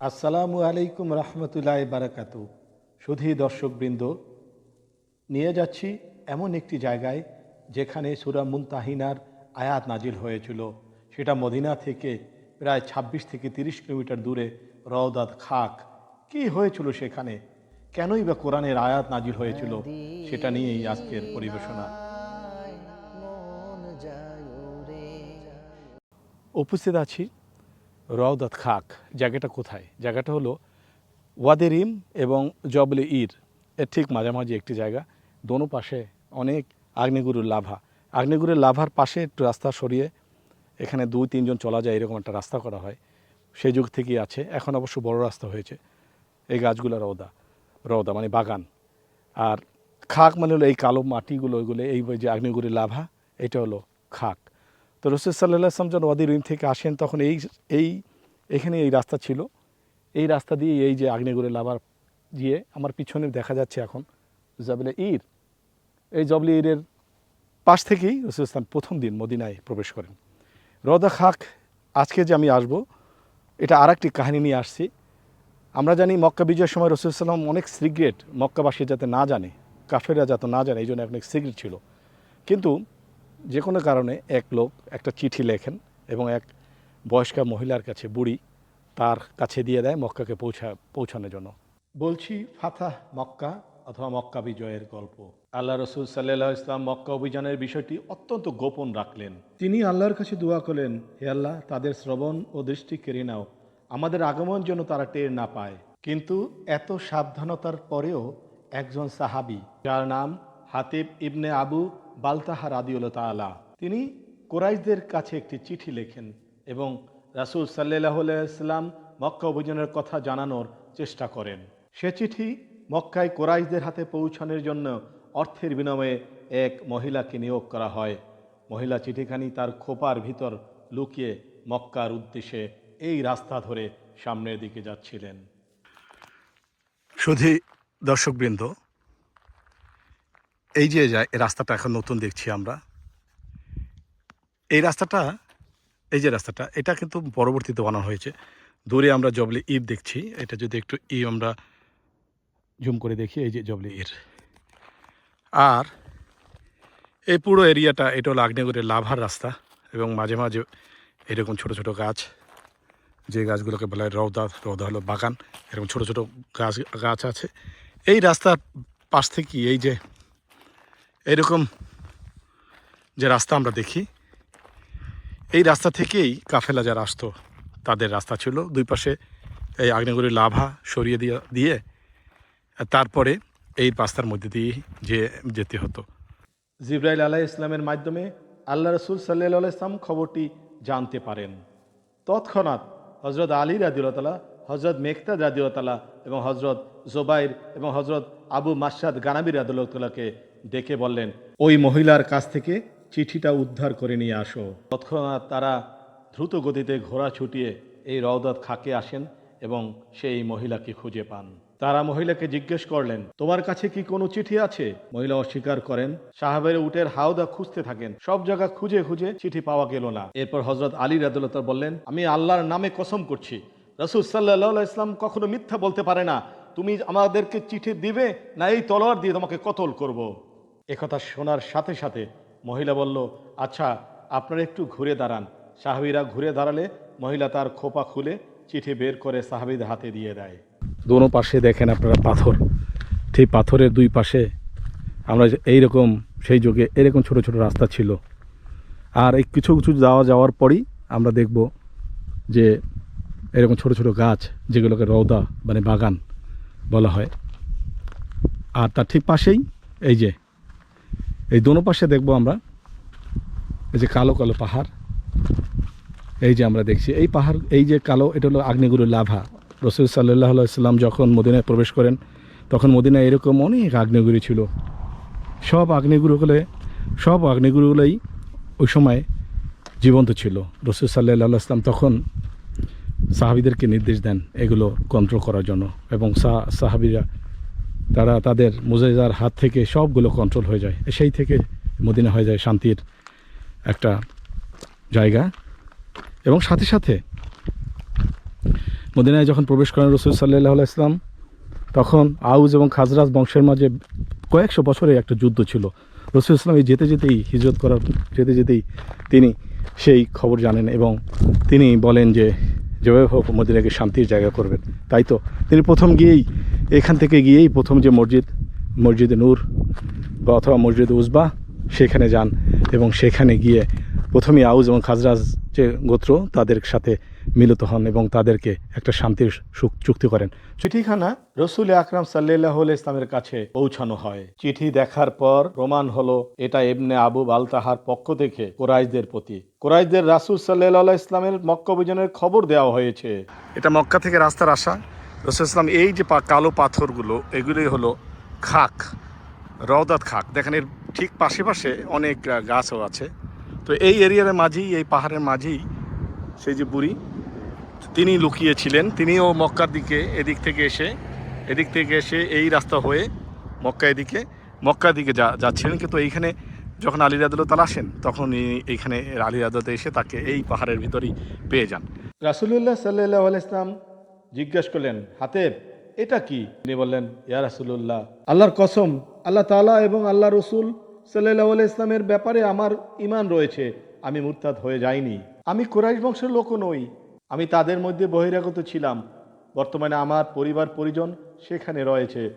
আসসালামু আলাইকুম রহমতুল্লাহ বারাকাতু। সুধী দর্শকবৃন্দ নিয়ে যাচ্ছি এমন একটি জায়গায় যেখানে সুরা মুনতাহিনার আয়াত নাজিল হয়েছিল। সেটা মদিনা থেকে প্রায় ২৬ থেকে তিরিশ কিলোমিটার দূরে রওদাত খাক। কি হয়েছিল সেখানে? কেনই বা কোরআনের আয়াত নাজিল হয়েছিল? সেটা নিয়েই আজকের পরিবেশনা। উপস্থিত আছি রওদাত খাক, জায়গাটা কোথায়? জায়গাটা হলো ওয়াদে রিম এবং জবলে ইর। এর ঠিক মাঝামাঝি একটি জায়গা। দোনো পাশে অনেক আগ্নেয়গুরুর লাভা। আগ্নেয়গুরুর লাভার পাশে একটু রাস্তা সরিয়ে এখানে দুই, তিনজন চলা যায়, এরকম একটা রাস্তা করা হয়। সেই যুগ থেকেই আছে। এখন অবশ্য বড় রাস্তা হয়েছে। এই গাছগুলো রওদা রওদা মানে বাগান। আর খাক মানে হলো এই কালো মাটিগুলো, ওইগুলো, এই যে আগ্নেয়গুরুর লাভা, এটা হলো খাক। তো রসুল সাল্লাহ আসলাম যখন ওয়াদি রুইম থেকে আসেন, তখন এই এই এখানে এই রাস্তা ছিল। এই রাস্তা দিয়ে এই যে আগ্নেয়গুড়ে লাভার গিয়ে আমার পিছনে দেখা যাচ্ছে এখন জবলে ইর। এই জবলে ইরের পাশ থেকেই রসুল ইসলাম প্রথম দিন মদিনায় প্রবেশ করেন। রদা খাক, আজকে যে আমি আসব, এটা আর একটি কাহিনী নিয়ে আসছি। আমরা জানি মক্কা বিজয়ের সময় রসুল সাল্লাম অনেক সিগ্রেট মক্কাবাসী যাতে না জানে কাফেরা যাতে না জানে, এই জন্য অনেক সিগ্রেট ছিল। কিন্তু যে কোনো কারণে এক লোক একটা চিঠি লেখেন এবং এক বয়স্কা মহিলার কাছে বুড়ি তার কাছে দিয়ে দেয় মক্কাকে পৌঁছা পৌঁছানোর জন্য। বলছি ফাতাহ মক্কা অথবা মক্কা বিজয়ের গল্প। আল্লাহ রসুল সাল্লাহ ইসলাম মক্কা অভিযানের বিষয়টি অত্যন্ত গোপন রাখলেন। তিনি আল্লাহর কাছে দোয়া করলেন হে আল্লাহ তাদের শ্রবণ ও দৃষ্টি কেড়ে নাও। আমাদের আগমন যেন তারা টের না পায়। কিন্তু এত সাবধানতার পরেও একজন সাহাবি যার নাম হাতিব ইবনে আবু বালতাহা রাদিউল তালা তিনি কোরাইশদের কাছে একটি চিঠি লেখেন এবং রাসুল সাল্লাহ ইসলাম মক্কা অভিযানের কথা জানানোর চেষ্টা করেন। সে চিঠি মক্কায় কোরাইশদের হাতে পৌঁছানোর জন্য অর্থের বিনিময়ে এক মহিলাকে নিয়োগ করা হয়। মহিলা চিঠিখানি তার খোপার ভিতর লুকিয়ে মক্কার উদ্দেশ্যে এই রাস্তা ধরে সামনের দিকে যাচ্ছিলেন। শুধু দর্শকবৃন্দ এই যে যায়, এই রাস্তাটা এখন নতুন দেখছি আমরা। এই রাস্তাটা, এই যে রাস্তাটা, এটা কিন্তু পরবর্তীতে বানানো হয়েছে। দূরে আমরা জবলি ইর দেখছি। এটা যদি একটু ই আমরা জুম করে দেখি, এই যে জবলি ইর। আর এই পুরো এরিয়াটা, এটা হলো আগ্নেয়গড়ের লাভার রাস্তা এবং মাঝে মাঝে এরকম ছোট ছোট গাছ, যে গাছগুলোকে বলা হয় রৌদা রৌদা হলো বাগান, এরকম ছোট ছোট গাছ গাছ আছে। এই রাস্তার পাশ থেকে এই যে এরকম যে রাস্তা আমরা দেখি, এই রাস্তা থেকেই কাফেলা যারা আসতো, তাদের রাস্তা ছিল। দুই পাশে এই আগ্নেয়গুড়ির লাভা সরিয়ে দিয়ে দিয়ে, তারপরে এই রাস্তার মধ্যে দিয়ে যে, যেতে হতো। জিব্রাইল আলাহ ইসলামের মাধ্যমে আল্লাহ রসুল সাল্লাহ ইসলাম খবরটি জানতে পারেন। তৎক্ষণাৎ হজরত আলী রাদিউল্লাহ হজরত মেকতাদ রাদিউল্লাহ এবং হজরত জোবাইর এবং হজরত আবু মাসাদ গানাবি রাদুল্লাহকে ডেকে বললেন ওই মহিলার কাছ থেকে চিঠিটা উদ্ধার করে নিয়ে আসো। তৎক্ষণাৎ তারা দ্রুত গতিতে ঘোড়া ছুটিয়ে এই রওদাত খাকে আসেন এবং সেই মহিলাকে খুঁজে পান। তারা মহিলাকে জিজ্ঞেস করলেন তোমার কাছে কি কোনো চিঠি আছে? মহিলা অস্বীকার করেন সাহাবের উটের হাওদা খুঁজতে থাকেন। সব জায়গা খুঁজে খুঁজে চিঠি পাওয়া গেল না। এরপর হজরত আলী রাদুল্লাহ বললেন আমি আল্লাহর নামে কসম করছি। রসুল সাল্লাহ ইসলাম কখনো মিথ্যা বলতে পারে না। তুমি আমাদেরকে চিঠি দিবে না এই তলোয়ার দিয়ে তোমাকে কতল করব। একথা শোনার সাথে সাথে মহিলা বলল আচ্ছা আপনারা একটু ঘুরে দাঁড়ান। সাহাবিরা ঘুরে দাঁড়ালে মহিলা তার খোপা খুলে চিঠি বের করে সাহাবিদের হাতে দিয়ে দেয়। দোনো পাশে দেখেন আপনারা পাথর। ঠিক পাথরের দুই পাশে আমরা এই রকম সেই যুগে এরকম ছোট ছোট রাস্তা ছিল। আর এই কিছু কিছু যাওয়া যাওয়ার পরই আমরা দেখব যে এরকম ছোট ছোট গাছ যেগুলোকে রৌদা মানে বাগান বলা হয়। আর তার ঠিক পাশেই এই যে এই দোনো পাশে দেখব আমরা। এই যে কালো কালো পাহাড়। এই যে আমরা দেখছি, এই পাহাড়, এই যে কালো, এটা হলো আগ্নেয়গুরুর লাভা। রসুল সাল্লাহ সাল্লাম যখন মদিনায় প্রবেশ করেন, তখন মদিনায় এরকম অনেক আগ্নেয়গুড়ি ছিল। সব আগ্নেয়গুরুগুলো সব আগ্নেয়গুরুগুলোই ওই সময় জীবন্ত ছিল। রসুল সাল্লাহ ইসলাম তখন সাহাবিদেরকে নির্দেশ দেন এগুলো কন্ট্রোল করার জন্য। এবং সাহাবিরা তারা তাদের মুজাহিদার হাত থেকে সবগুলো কন্ট্রোল হয়ে যায়। সেই থেকে মদিনা হয়ে যায় শান্তির একটা জায়গা। এবং সাথে সাথে মদিনায় যখন প্রবেশ করেন রসুল সাল্লাহ ইসলাম তখন আউজ এবং খাজরাজ বংশের মাঝে কয়েকশো বছরে একটা যুদ্ধ ছিল। রসুল ইসলাম এই যেতে যেতেই হিজরত করার যেতে যেতেই তিনি সেই খবর জানেন এবং তিনি বলেন যে, যেভাবে হোক মদিনাকে শান্তির জায়গা করবেন। তাই তো তিনি প্রথম গিয়েই এখান থেকে গিয়েই প্রথম যে মসজিদ মসজিদে নূর বা অথবা মসজিদ উজবা সেখানে যান এবং সেখানে গিয়ে প্রথমেই আউজ এবং খাজরাজ যে গোত্র তাদের সাথে মিলিত হন এবং তাদেরকে একটা শান্তির সুখ- চুক্তি করেন। চিঠিখানা রসুল আকরাম সাল্লাহ ইসলামের কাছে পৌঁছানো হয়। চিঠি দেখার পর প্রমাণ হলো এটা এমনি আবু বালতাহার পক্ষ থেকে কোরাইশদের প্রতি। কোরাইশদের রাসুল সাল্লাহ ইসলামের মক্কা অভিযানের খবর দেওয়া হয়েছে। এটা মক্কা থেকে রাস্তার আসা রসুল ইসলাম এই যে কালো পাথরগুলো এগুলি হলো খাক রওদাত খাক। দেখেন এর ঠিক পাশে পাশে অনেক গাছও আছে। তো এই এরিয়ার মাঝেই, এই পাহাড়ের মাঝেই সেই যে বুড়ি, তিনি লুকিয়েছিলেন। তিনিও মক্কার দিকে এদিক থেকে এসে, এদিক থেকে এসে এই রাস্তা হয়ে মক্কা এদিকে, মক্কার দিকে যা যাচ্ছিলেন। কিন্তু এইখানে যখন আলী রাদুল্লাহ আসেন তখন এইখানে আলী রাদতে এসে তাকে এই পাহাড়ের ভিতরেই পেয়ে যান। রাসুলুল্লাহ সাল্লাহ ইসলাম জিজ্ঞেস করলেন হাতেব এটা কি? তিনি বললেন, ইয়া রাসুলুল্লাহ, আল্লাহর কসম, আল্লাহ তাআলা এবং আল্লাহ রসুল সাল্লাহ ইসলামের ব্যাপারে আমার ইমান রয়েছে, আমি মুরতাদ হয়ে যাইনি। আমি কোরাইশ বংশের লোকও নই, আমি তাদের মধ্যে বহিরাগত ছিলাম। বর্তমানে আমার পরিবার পরিজন সেখানে রয়েছে।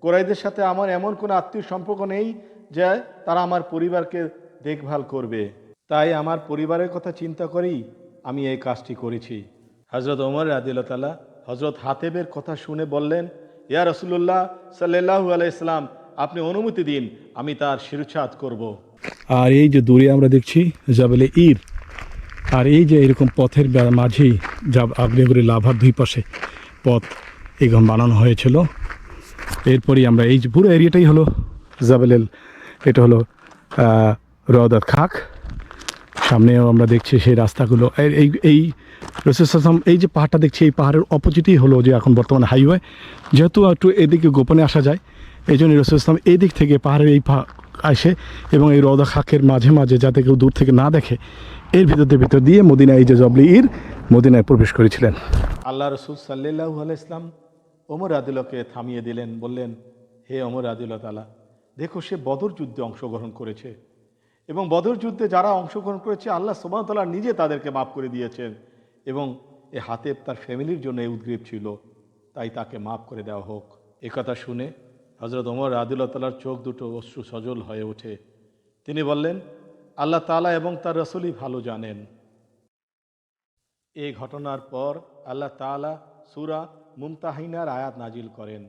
কোরাইদের সাথে আমার এমন কোনো আত্মীয় সম্পর্ক নেই যে তারা আমার পরিবারকে দেখভাল করবে। তাই আমার পরিবারের কথা চিন্তা করেই আমি এই কাজটি করেছি। হজরত ওমর রাদিল্লা তালা হজরত হাতেবের কথা শুনে বললেন ইয়া রসুল্লাহ সাল্লাহু আলাইসলাম আপনি অনুমতি দিন আমি তার শিরুচ্ছাদ করব। আর এই যে দূরে আমরা দেখছি জাবেলে ঈদ আর এই যে এরকম পথের মাঝেই যা আগ্নেয়গুড়ি লাভার দুই পাশে পথ এরকম বানানো হয়েছিল। এরপরই আমরা এই পুরো এরিয়াটাই হলো জাবেলেল এটা হলো আহ, রওদাত খাক। সামনেও আমরা দেখছি সেই রাস্তাগুলো। এই- এই রসুলাম এই যে পাহাড়টা দেখছি, এই পাহাড়ের অপোজিটই হলো যে এখন বর্তমানে হাইওয়ে। যেহেতু একটু এদিকে গোপনে আসা যায় এই জন্য রসুল ইসলাম এই দিক থেকে পাহাড়ের এই আসে এবং এই রওদা খাকের মাঝে মাঝে যাতে কেউ দূর থেকে না দেখে, এর ভিতর ভিতর দিয়ে মদিনা এই যে জবলি ইর মদিনায় প্রবেশ করেছিলেন। আল্লাহ রসুল সাল্লাহ ইসলাম ওমর আদিলকে থামিয়ে দিলেন, বললেন, হে অমর আদিল্লা তালা দেখো সে বদর যুদ্ধে অংশগ্রহণ করেছে। এবং বদর যুদ্ধে যারা অংশগ্রহণ করেছে, আল্লাহ সুবাহতাল্লাহ নিজে তাদেরকে মাফ করে দিয়েছেন এবং এ হাতেব তার ফ্যামিলির জন্য এই উদ্গ্রীব ছিল। তাই তাকে মাফ করে দেওয়া হোক। এ কথা শুনে হজরত ওমর আদিল্লা তালার চোখ দুটো অশ্রু সজল হয়ে ওঠে। তিনি বললেন, আল্লাহ তালা এবং তার রসুলই ভালো জানেন। এই ঘটনার পর আল্লাহ তাআলা সুরা মুমতাহিনার আয়াত নাজিল করেন।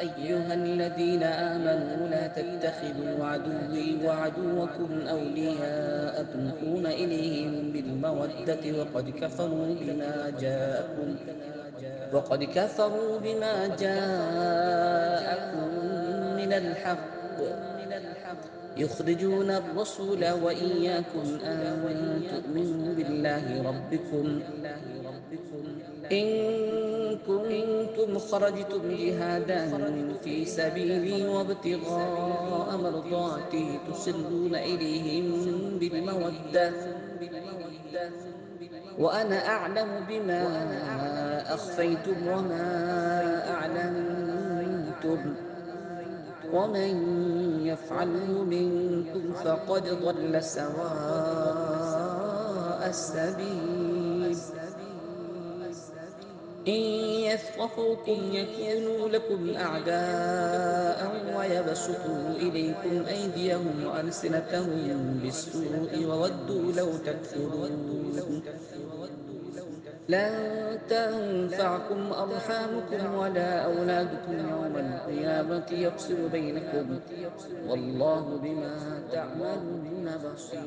أيها الذين آمنوا لا تتخذوا عدوي وعدوكم أولياء تلقون إليهم بالمودة وقد كفروا بما جاءكم. وقد كفروا بما جاءكم من الحق. يخرجون الرسول وإياكم أن تؤمنوا بالله ربكم. كنتم خرجتم جهادا في سبيلي وابتغاء مرضاتي تسرون إليهم بالمودة. وأنا أعلم بما أخفيتم وما أعلنتم. ومن يفعله منكم فقد ضل سواء السبيل. إن يثقفوكم يكونوا لكم أعداء ويبسطوا إليكم أيديهم وألسنتهم بالسوء وودوا لو تكفرون. لن تنفعكم أرحامكم ولا أولادكم يوم القيامة يفصل بينكم. والله بما تعملون بصير.